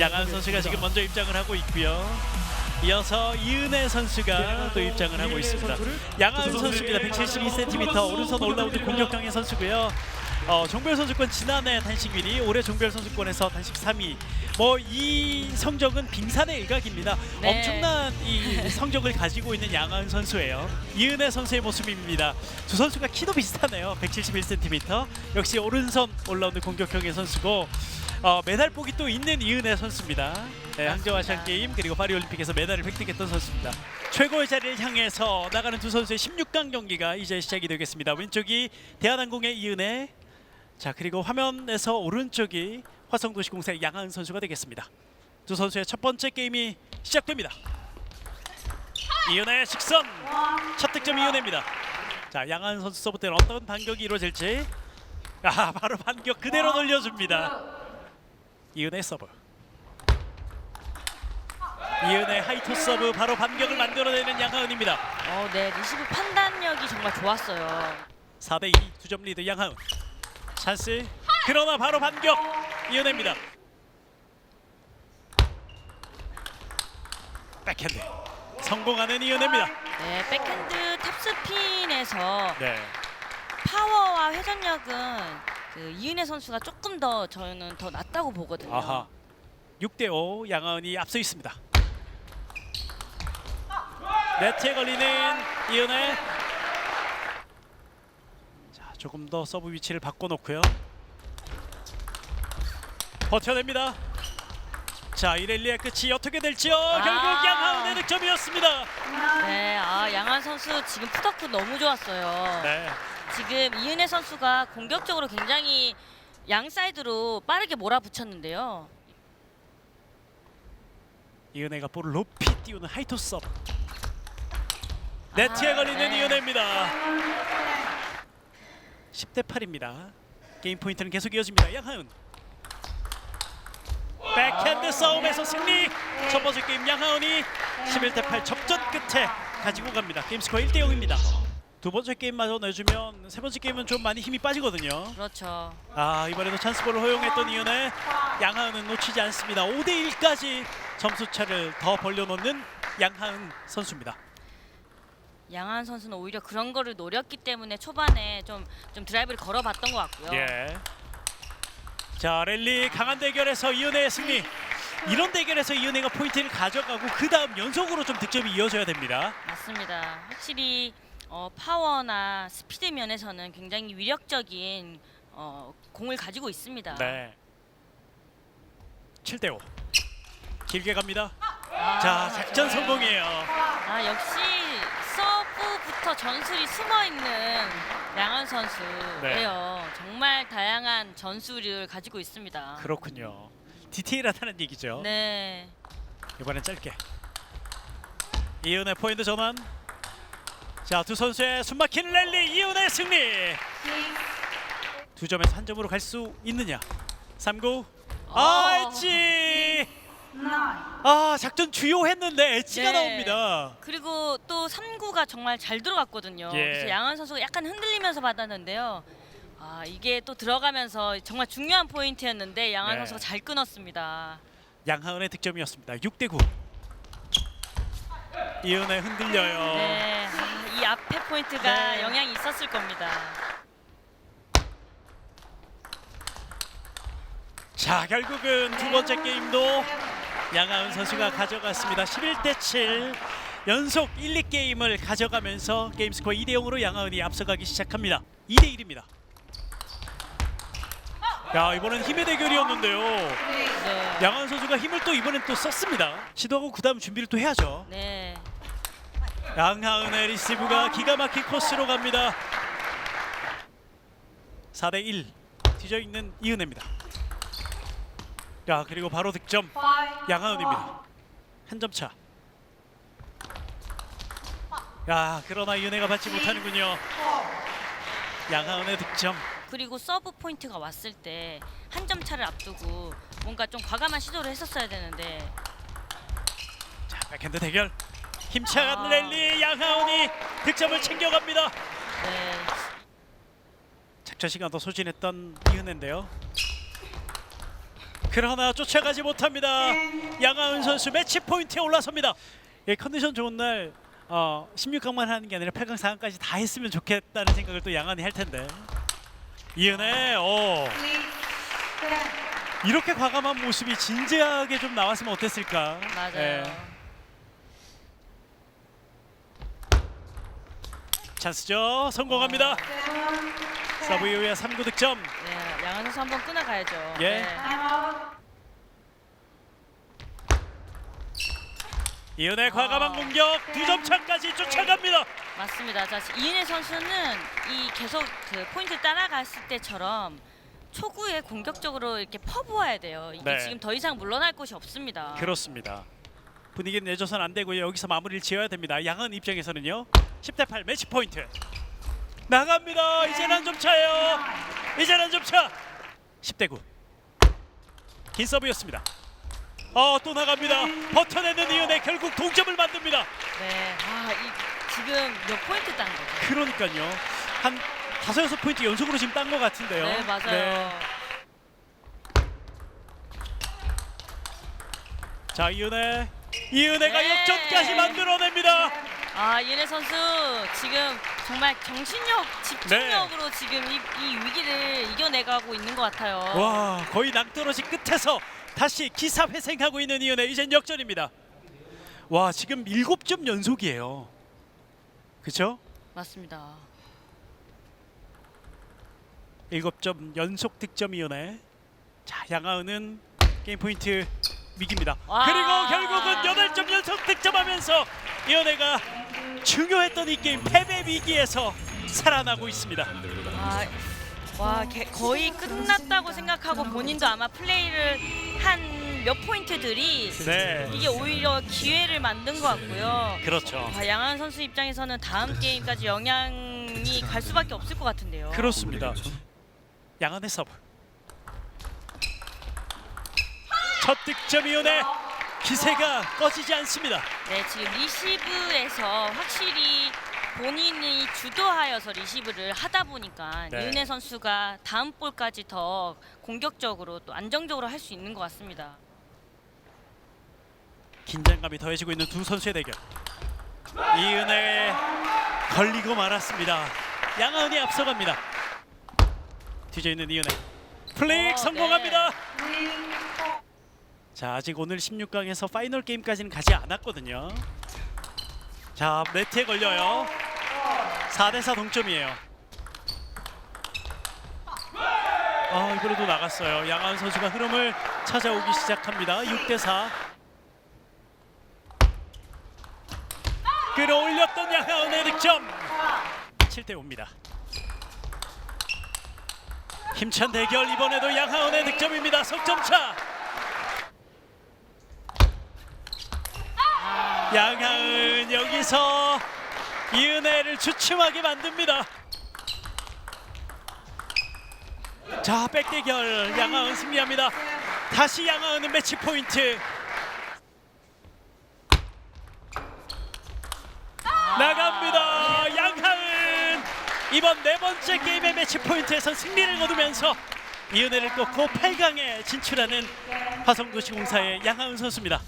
양한 선수가 지금 먼저 입장을 하고 있고요. 이어서 이은혜 선수가 또 입장을 하고 있습니다. 양한 선수입니다. 172cm 오른손 올라운드 공격형의 선수고요. 어, 종별 선수권 지난해 단식 1위, 올해 종별 선수권에서 단식 3위. 뭐 이 성적은 빙산의 일각입니다. 네. 엄청난 이 성적을 가지고 있는 양한 선수예요. 이은혜 선수의 모습입니다. 두 선수가 키도 비슷하네요. 171cm. 역시 오른손 올라운드 공격형의 선수고 어, 메달 복이 또 있는 이은혜 선수입니다. 네, 항저우 아시안 게임 그리고 파리 올림픽에서 메달을 획득했던 선수입니다. 최고의 자리를 향해서 나가는 두 선수의 16강 경기가 이제 시작이 되겠습니다. 왼쪽이 대한항공의 이은혜, 자 그리고 화면에서 오른쪽이 화성도시공사의 양하은 선수가 되겠습니다. 두 선수의 첫 번째 게임이 시작됩니다. 이은혜 직선 첫 득점 이은혜입니다. 자 양하은 선수 서브 때는 어떤 반격이 이루어질지 아 바로 반격 그대로 돌려줍니다. 이은혜 서브. 이은혜 하이토 서브 바로 반격을 만들어내는 양하은입니다. 어, 네, 리시브 판단력이 정말 좋았어요. 4대 2두점 리드 양하은. 찬스. 그러나 바로 반격 이은혜입니다. 백핸드 성공하는 이은혜입니다. 네, 백핸드 탑스핀에서 네. 파워와 회전력은 그 이은혜 선수가 조금 더 저는 더 낫다고 보거든요. 아하. 6대 5 양하은이 앞서 있습니다. 네트에 걸리는 이은혜. 자, 조금 더 서브 위치를 바꿔 놓고요. 버텨냅니다. 자, 이 랠리의 끝이 어떻게 될지요? 결국 아. 양하은의 득점이었습니다. 네, 아 양한 선수 지금 푸더크 너무 좋았어요. 네. 지금 이은혜 선수가 공격적으로 굉장히 양 사이드로 빠르게 몰아붙였는데요. 이은혜가 볼을 높이 띄우는 하이토 서브. 네트에 아, 걸리는 네. 이은혜입니다. 10대 8입니다. 게임 포인트는 계속 이어집니다. 양하은. 백핸드 싸움에서 승리. 첫 번째 게임 양하은이 11대 8 접전 끝에 가지고 갑니다. 게임 스코어 1대 0입니다. 두 번째 게임마저 내주면 세 번째 게임은 좀 많이 힘이 빠지거든요. 그렇죠. 아 이번에도 찬스볼을 허용했던 이은혜 양하은은 놓치지 않습니다. 5대 1까지 점수 차를 더 벌려놓는 양하은 선수입니다. 양한 선수는 오히려 그런 거를 노렸기 때문에 초반에 좀, 좀 드라이브를 걸어봤던 것 같고요. 예. 자 랠리 강한 대결에서 이은혜의 승리. 이런 대결에서 이은혜가 포인트를 가져가고 그 다음 연속으로 좀 득점이 이어져야 됩니다. 맞습니다. 확실히 어, 파워나 스피드 면에서는 굉장히 위력적인 어, 공을 가지고 있습니다. 네. 7대 5. 길게 갑니다. 아, 자 작전 성공이에요. 아 역시 서브부터 전술이 숨어 있는 양한 선수예요. 네. 정말 다양한 전술을 가지고 있습니다. 그렇군요. 디테일하다는 얘기죠. 네. 이번엔 짧게 이은혜 포인트 전환 자 두 선수의 숨막힌 랠리 이은혜 승리 두 점에서 한 점으로 갈 수 있느냐 3구 아 어. 엣지 아 작전 주요했는데 엣지가 네. 나옵니다 그리고 또 3구가 정말 잘 들어갔거든요. 예. 그래서 양한 선수가 약간 흔들리면서 받았는데요. 아 이게 또 들어가면서 정말 중요한 포인트였는데 양한 네. 선수가 잘 끊었습니다. 양하은의 득점이었습니다 6대 9 이은혜 흔들려요 네, 아, 이 앞에 포인트가 네. 영향이 있었을 겁니다. 자 결국은 두 번째 게임도 양하은 선수가 가져갔습니다. 11대 7 연속 1, 2게임을 가져가면서 게임 스코어 2대 0으로 양하은이 앞서가기 시작합니다. 2대 1입니다. 야 이번엔 힘의 대결이었는데요. 네. 양하은 선수가 힘을 또 이번엔 또 썼습니다. 시도하고 그 다음 준비를 또 해야죠. 네. 양하은의 리시브가 기가 막힌 코스로 갑니다. 4대 1 뒤져 있는 이은혜입니다. 야 그리고 바로 득점 양하은입니다. 한 점 차. 야 그러나 이은혜가 받지 못하는군요. 양하은의 득점. 그리고 서브 포인트가 왔을 때 한 점 차를 앞두고 뭔가 좀 과감한 시도를 했었어야 되는데 자 백핸드 대결. 힘차간 아. 랠리 양하은이 득점을 챙겨갑니다. 네. 작전 시간 더 소진했던 이은혜인데요. 그러나 쫓아가지 못합니다. 양하은 선수 매치 포인트에 올라섭니다. 예, 컨디션 좋은 날 어, 16강만 하는 게 아니라 8강, 4강까지 다 했으면 좋겠다는 생각을 또 양한이 할 텐데. 이은혜, 어. 이렇게 과감한 모습이 진지하게 좀 나왔으면 어땠을까? 맞아요. 예, 찬스죠. 성공합니다. 서브 이후에 3구 득점. 네, 양한 선수 한번 끊어가야죠. 예. 네. 이은혜 과감한 아. 공격 두 점 차까지 쫓아갑니다. 맞습니다. 자, 이은혜 선수는 이 계속 그 포인트 따라갔을 때처럼 초구에 공격적으로 이렇게 퍼부어야 돼요. 이게 네. 지금 더 이상 물러날 곳이 없습니다. 그렇습니다. 분위기는 내줘선 안 되고요. 여기서 마무리를 지어야 됩니다. 양은 입장에서는요. 10대 8 매치 포인트. 나갑니다. 이제는 한점 차예요. 이제는 한점 차. 10대 9. 긴 서브였습니다. 어, 또 나갑니다. 버텨내는 이은혜 결국 동점을 만듭니다. 네. 아, 이 지금 몇 포인트 딴 거죠? 그러니까요. 한 다섯 여섯 포인트 연속으로 지금 딴 것 같은데요. 네, 맞아요. 네. 자, 이은혜. 이은혜가 네. 역전까지 만들어냅니다. 아, 이은혜 선수 지금 정말 정신력, 집중력으로 네. 지금 이, 이 위기를 이겨내가고 있는 것 같아요. 와 거의 낭떠러지 끝에서 다시 기사 회생하고 있는 이은혜 이젠 역전입니다. 와 지금 7점 연속이에요. 그렇죠? 맞습니다. 7점 연속 득점 이은혜. 자 양하은은 게임 포인트 위기입니다. 와. 그리고 결국은 8점 연속 득점하면서 이은혜가 중요했던 이 게임 패배 위기에서 살아나고 있습니다. 아, 와, 개- 거의 끝났다고 생각하고 본인도 아마 플레이를 한 몇 포인트들이 네, 이게 오히려 기회를 만든 것 같고요. 그렇죠. 아, 양한 선수 입장에서는 다음 게임까지 영향이 갈 수밖에 없을 것 같은데요. 그렇습니다. 양한의 서브. 첫 득점 이은혜 기세가 꺼지지 않습니다. 네, 지금 리시브에서 확실히 본인이 주도하여서 리시브를 하다 보니까 네. 이은혜 선수가 다음 볼까지 더 공격적으로 또 안정적으로 할 수 있는 것 같습니다. 긴장감이 더해지고 있는 두 선수의 대결. 이은혜 걸리고 말았습니다. 양하은이 앞서갑니다. 뒤져 있는 이은혜 플릭 어, 성공합니다. 자 아직 오늘 16강에서 파이널 게임까지는 가지 않았거든요. 자 네트에 걸려요. 4대4 동점이에요. 아 이번에도 나갔어요. 양하은 선수가 흐름을 찾아오기 시작합니다. 6대4. 끌어올렸던 양하은의 득점 7대 5입니다. 힘찬 대결 이번에도 양하은의 득점입니다. 석점차. 양하은 여기서 이은혜를 주춤하게 만듭니다. 자 백대결 양하은 승리합니다. 다시 양하은은 매치 포인트. 나갑니다. 양하은 이번 네 번째 게임의 매치 포인트에서 승리를 거두면서 이은혜를 꺾고 8강에 진출하는 화성도시공사의 양하은 선수입니다.